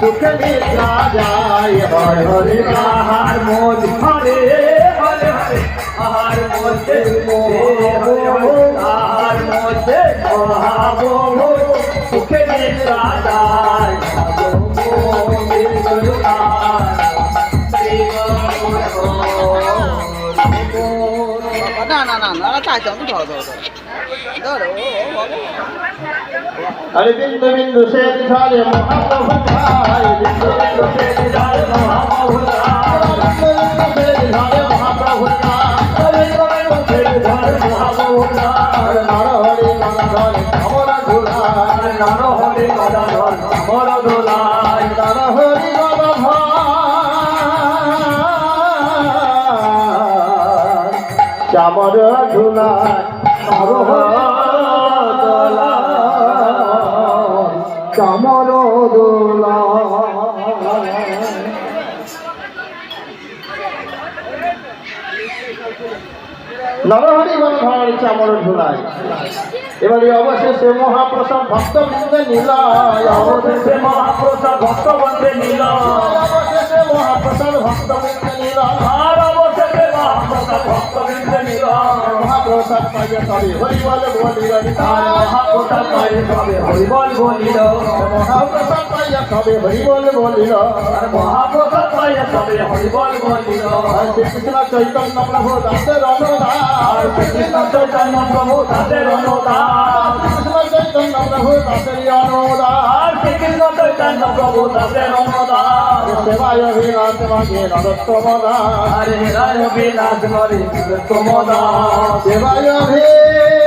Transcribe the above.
সুখে নিদ্রা যায়, হরে হরে আহার মোদ হরে হরে হরে আহার মধ্যে আহার মধ্যে মহাবহ সুখে নিদ্রা যায় না না না না তাই তো হরে বিন্দু বিন্দু সে নর দোলায় ধুলায় এবারে অবশেষে মহাপ্রসাদ ভক্তবৃন্দে নীলায়। অবশেষে মহাপ্রসাদ ভক্তবন্ধে নিল অবশেষে মহাপ্রসাদ পাইয়ে সবে হরিবল বলিল আর মহাপ্রসাদ পায়ে সবে হরিবল বলিল মহাপ্রসাদ পাইয়ে সবে হরিবল বলিল আর মহাপ্রসাদ পায়ে সবে হরিবল বলিল শ্রীকৃষ্ণ চৈতন্য প্রভু অনুদান কৃষ্ণ চৈতন্য প্রভু তাদের অনুদান চৈতন্য প্রভু তাদের অনুদান সেবায় অভিনাশ মাগে নরোত্তমদান আরে রায় বিলাস মরে সেবায় অভিনাশ